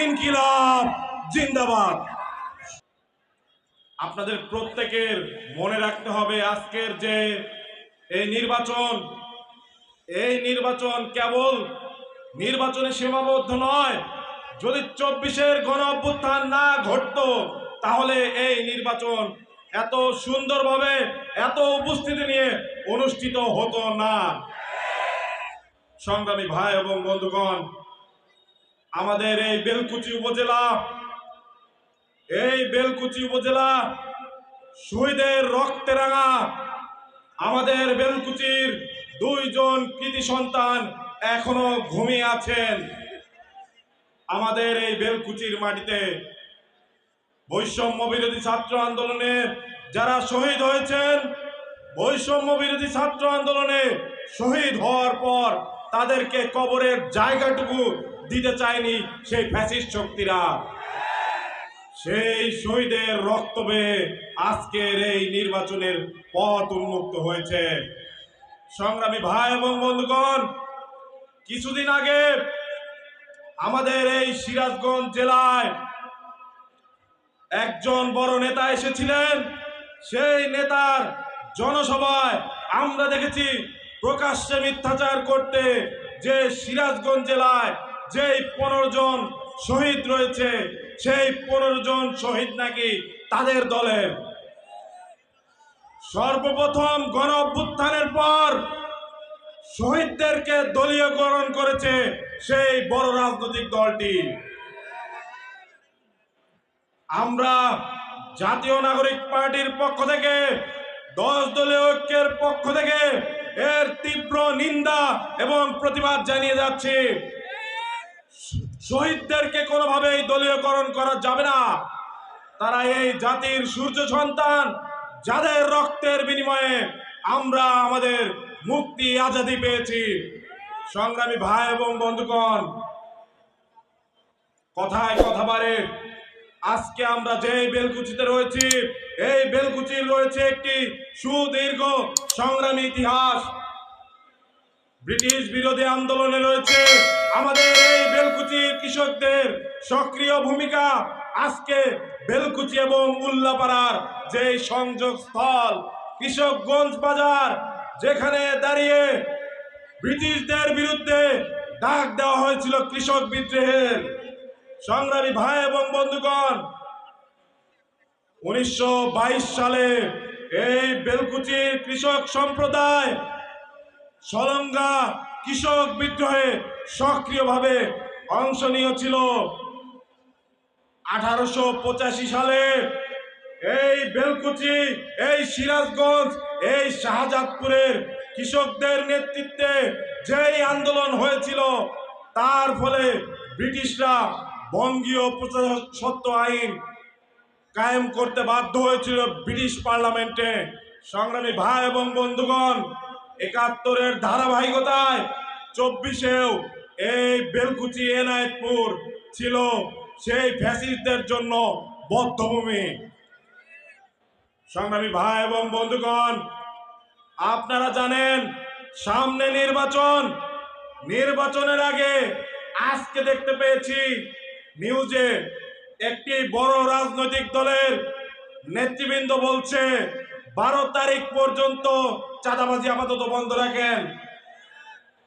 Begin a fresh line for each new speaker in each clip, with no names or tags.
ইনকিলাব, জিন্দাবাদ। আপনাদের প্রত্যেকের মনে রাখতে হবে আজকের যে এই নির্বাচন এই নির্বাচন কেবল নির্বাচনে সীমাবদ্ধ নয়। যদি চব্বিশের গণ অভ্যুত্থান না ঘটতো, তাহলে এই নির্বাচন এত সুন্দরভাবে, এত উপস্থিতি নিয়ে অনুষ্ঠিত হতো না। সংগ্রামী ভাই এবং বন্ধুগণ আমাদের এই বেলকুচি উপজেলা, এই বেলকুচি উপজেলা শহীদের রক্তে রাঙা আমাদের বেলকুচির দুইজন কৃতি সন্তান এখনও ঘুমিয়ে আছেন। আমাদের এই বেলকুচির মাটিতে বৈষম্য বিরোধী ছাত্র আন্দোলনে যারা শহীদ হয়েছেন, বৈষম্য বিরোধী ছাত্র আন্দোলনে শহীদ হওয়ার পর তাদেরকে কবরের জায়গাটুকু দিতে চায়নি সেই ফ্যাসিস্ট শক্তিরা। সেই শহীদের রক্ত বেয়ে আজকের এই নির্বাচনের পথ উন্মুক্ত হয়েছে। সংগ্রামী ভাই এবং বন্ধুগণ, কিছুদিন আগে আমাদের এই সিরাজগঞ্জ জেলায় একজন বড় নেতা এসেছিলেন। সেই নেতার জনসভায় আমরা দেখেছি প্রকাশ্যে মিথ্যাচার করতে যে সিরাজগঞ্জ জেলায় যেই পনেরো জন শহীদ রয়েছে, সেই পনেরো জন শহীদ নাকি তাদের দলের সর্বপ্রথম গণ অভ্যুত্থানের পর শহীদদেরকে দলীয়করণ করেছে সেই বড় রাজনৈতিক দলটি। আমরা জাতীয় নাগরিক পার্টির পক্ষ থেকে, দশ দলীয় ঐক্যের পক্ষ থেকে এর তীব্র নিন্দা এবং প্রতিবাদ জানিয়ে যাচ্ছি। শহীদদেরকে কোনোভাবেই দলীয়করণ করা যাবে না। তারা এই জাতির সূর্য সন্তান, যাদের রক্তের বিনিময়ে আমরা আমাদের মুক্তি আজাদি পেয়েছি। সংগ্রামী ভাই এবং বন্ধুগণ, কথায় কথা বাড়ে, আজকে আমরা যে বেলকুচিতে রয়েছি, এই বেলকুচির রয়েছে একটি সুদীর্ঘ সংগ্রামী ইতিহাস। ব্রিটিশ বিরোধী আন্দোলনে রয়েছে। আমাদের এই বেলকুচির কৃষকদের সক্রিয় ভূমিকা আজকে বেলকুচি এবং উল্লাপাড়ার যে সংযোগ স্থল, কৃষকগঞ্জ বাজার, যেখানে দাঁড়িয়ে ব্রিটিশদের বিরুদ্ধে ডাক দেওয়া হয়েছিল কৃষক বিদ্রোহের। সংগ্রামী ভাই এবং বন্ধুগণ, উনিশশো বাইশ সালে এই বেলকুচির কৃষক সম্প্রদায় সলঙ্গা কৃষক বিদ্রোহে সক্রিয়ভাবে অংশ নিয়েছিল। আঠারোশো পঁচাশি সালে এই বেলকুচি, এই সিরাজগঞ্জ, এই শাহজাদপুরের কৃষকদের নেতৃত্বে যেই আন্দোলন হয়েছিল, তার ফলে ব্রিটিশরা বঙ্গীয় প্রজাসত্ব আইন কায়েম করতে বাধ্য হয়েছিল ব্রিটিশ পার্লামেন্টে। সংগ্রামী ভাই এবং বন্ধুগণ একাত্তরের ধারাবাহিকতায় চব্বিশেও এই বেলকুচি এনায়তপুর ছিল সেই ফ্যাসিস্টদের জন্য বদ্ধভূমি। সংগ্রামী ভাই এবং বন্ধুগণ, আপনারা জানেন, সামনে নির্বাচন। নির্বাচনের আগে আজকে দেখতে পেয়েছি নিউজে একটি বড় রাজনৈতিক দলের নেতৃবৃন্দ বলছে, বারো তারিখ পর্যন্ত চাঁদাবাজি আপাতত বন্ধ রাখেন।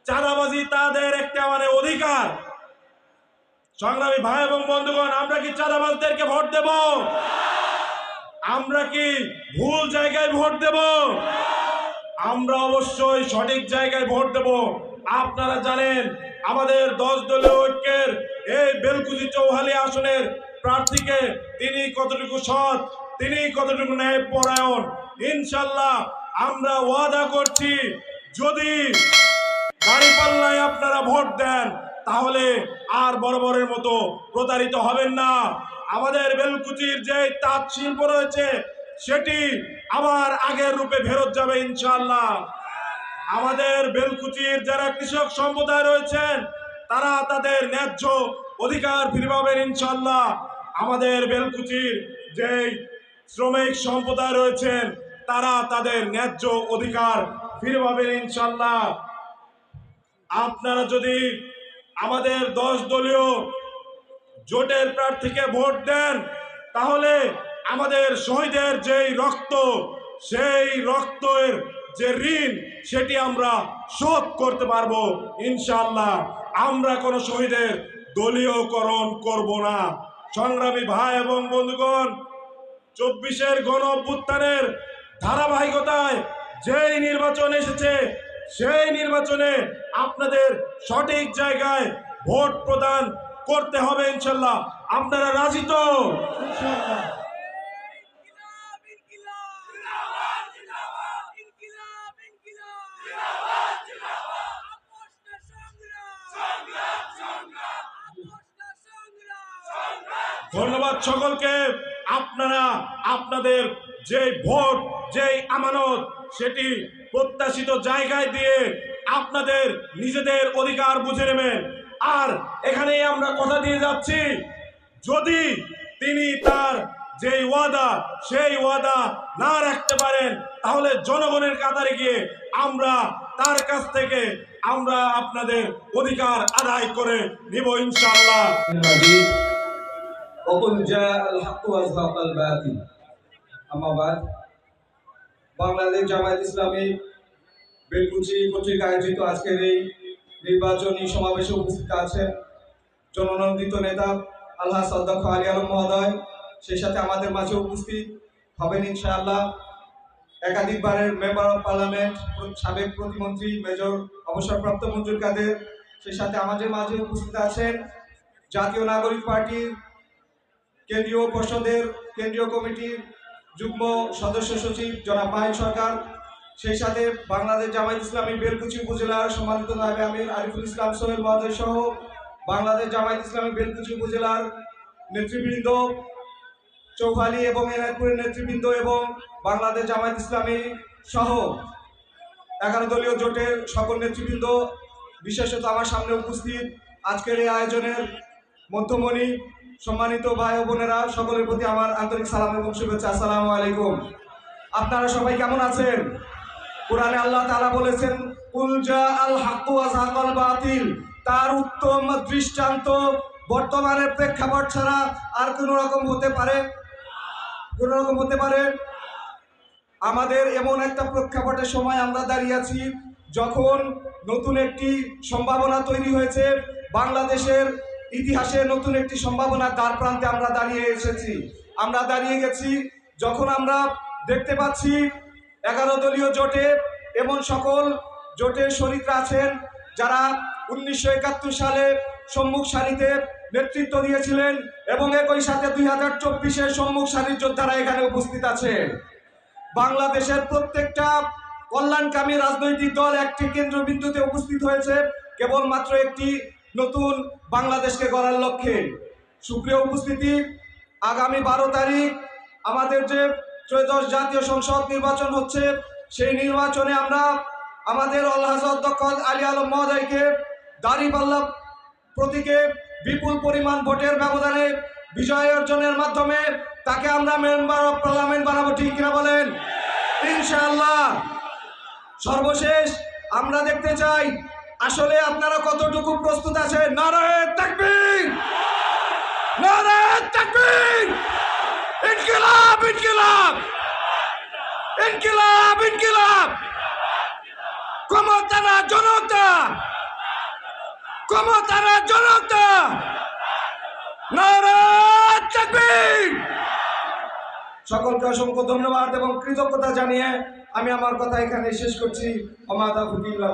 চাঁদাবাজি তাদের একটা মানে অধিকার। সংগ্রামী ভাই এবং বন্ধুগণ, আমরা কি চাঁদাবাজদেরকে ভোট দেব? আমরা কি ভুল জায়গায় ভোট দেব? আমরা অবশ্যই সঠিক জায়গায় ভোট দেব। আপনারা জানেন, আমাদের দশ দলীয় ঐক্যের এই বেলকুচি চৌহালি আসনের প্রার্থীকে তিনি কতটুকু সৎ, তিনি কতটুকু ন্যায় পরায়ণ ইনশাল্লাহ আমরা ওয়াদা করছি, যদি দাঁড়িপাল্লায় আপনারা ভোট দেন, তাহলে আর বড় বড়ের মতো প্রতারিত হবেন না। আমাদের বেলকুচির যে তাঁত শিল্প রয়েছে, সেটি আবার আগের রূপে ফেরত যাবে ইনশাল্লাহ আমাদের বেলকুচির যারা কৃষক সম্প্রদায় রয়েছেন, তারা তাদের ন্যায্য অধিকার ফিরে পাবেন ইনশাল্লাহ আমাদের বেলকুচির যেই শ্রমিক সম্প্রদায় রয়েছেন তারা তাদের ন্যায্য অধিকার ফিরে পাবেন ইনশাল্লাহ আপনারা যদি আমাদের দশ দলীয় জোটের প্রার্থীকে ভোট দেন, তাহলে আমাদের শহীদের যেই রক্ত, সেই রক্তের যে ঋণ, সেটি আমরা শোধ করতে পারব ইনশাল্লাহ আমরা কোনো শহীদের দলীয়করণ করব না। সংগ্রামী ভাই এবং বন্ধুগণ, চব্বিশের গণ অভ্যুত্থানের ধারাবাহিকতায় যেই নির্বাচন এসেছে, সেই নির্বাচনে আপনাদের সঠিক জায়গায় ভোট প্রদান করতে হবে ইনশাল্লাহ। আপনারা রাজি তো? ধন্যবাদ সকলকে। আপনারা আপনাদের যে ভোট, যেই আমানত, সেটি প্রত্যাশিত জায়গায় দিয়ে আপনাদের নিজেদের অধিকার বুঝে নেবেন। আর এখানেই আমরা কথা দিয়ে যাচ্ছি, যদি তিনি তার যেই ওয়াদা, সেই ওয়াদা না রাখতে পারেন, তাহলে জনগণের কাতারে গিয়ে আমরা তার কাছ থেকে আমরা আপনাদের অধিকার আদায় করে নিব
ইনশাল্লাহ وقل جاء الحق وزهق الباطل أما بعد বাংলাদেশ জামায়াত ইসলামী বেলকুচি কর্তৃক আয়োজিত আজকের এই নির্বাচনী সমাবেশে উপস্থিত আছেন জননন্দিত নেতা আল্লাহ সদ্দক্ষ আলী আলম মহোদয় সেই সাথে আমাদের মাঝে উপস্থিত হবেন ইনশাআল্লাহ একাধিকবারের মেম্বার অফ পার্লামেন্ট সাবেক প্রতিমন্ত্রী মেজর অবসরপ্রাপ্ত মঞ্জুর কাদের সেই সাথে আমাদের মাঝে উপস্থিত আছেন জাতীয় নাগরিক পার্টির কেন্দ্রীয় পর্ষদের কেন্দ্রীয় কমিটির যুগ্ম সদস্য সচিব জনাব মাহিন সরকার, সেই সাথে বাংলাদেশ জামায়াত ইসলামী বেলকুচি উপজেলার সম্মানিত নায়বে আমির আরিফুল ইসলাম, সোহেল মহোদয় সহ বাংলাদেশ জামায়াত ইসলামী বেলকুচি উপজেলার নেতৃবৃন্দ, চৌহালি এবং এনায়তপুরের নেতৃবৃন্দ এবং বাংলাদেশ জামায়াত ইসলামী সহ এগারো দলীয় জোটের সকল নেতৃবৃন্দ, বিশেষত আমার সামনে উপস্থিত আজকের এই আয়োজনের মধ্যমণি সম্মানিত ভাই বোনেরা, সকলের প্রতি আমার আন্তরিক সালাম এবং শুভেচ্ছা। আসসালামু আলাইকুম। আপনারা সবাই কেমন আছেন? কোরআনে আল্লাহ তাআলা বলেছেন, কুল জা আল ওয়া যাহাকাল বাতিল। তার উত্তম দৃষ্টান্ত বর্তমানের প্রেক্ষাপট ছাড়া আর কোন রকম হতে পারে? কোন রকম হতে পারে? আমাদের এমন একটা প্রেক্ষাপটের সময় আমরা দাঁড়িয়ে আছি, যখন নতুন একটি সম্ভাবনা তৈরি হয়েছে বাংলাদেশের ইতিহাসে নতুন একটি সম্ভাবনার দ্বার প্রান্তে আমরা দাঁড়িয়ে এসেছি। আমরা দাঁড়িয়ে গেছি যখন আমরা দেখতে পাচ্ছি এগারো দলীয় জোটে এমন সকল জোটের শরিকরা আছেন যারা উনিশশো একাত্তর সালে সম্মুখ সারিতে নেতৃত্ব দিয়েছিলেন এবং একই সাথে দুই হাজার চব্বিশের সম্মুখ সারির যোদ্ধারা এখানে উপস্থিত আছেন বাংলাদেশের প্রত্যেকটা কল্যাণকামী রাজনৈতিক দল একটি কেন্দ্রবিন্দুতে উপস্থিত হয়েছে। কেবলমাত্র একটি নতুন বাংলাদেশকে গড়ার লক্ষ্যে। সুপ্রিয় উপস্থিতি, আগামী বারো তারিখ আমাদের যে ত্রয়োদশ জাতীয় সংসদ নির্বাচন হচ্ছে, সেই নির্বাচনে আমরা আমাদের আল্লাহ অধ্যক্ষ আলী আলম মহোদয়কে দাঁড়িপাল্লা প্রতীকে বিপুল পরিমাণ ভোটের ব্যবধানে বিজয় অর্জনের মাধ্যমে তাকে আমরা মেম্বার অফ পার্লামেন্ট বানাবো, ঠিক কিনা বলেন? ইনশাআল্লাহ। সর্বশেষ আমরা দেখতে চাই আসলে আপনারা কতটুকু প্রস্তুত আছেন? নারায় তাকবীর! নারায় তাকবীর! ইনকিলাব ইনকিলাব! ইনকিলাব ইনকিলাব! ক্ষমতারা জনতা! ক্ষমতারা জনতা! নারায় তাকবীর! সকলকে অসংখ্য ধন্যবাদ এবং কৃতজ্ঞতা জানিয়ে আমি আমার কথা এখানে শেষ করছি। অমাদা ফুকিল্লাহ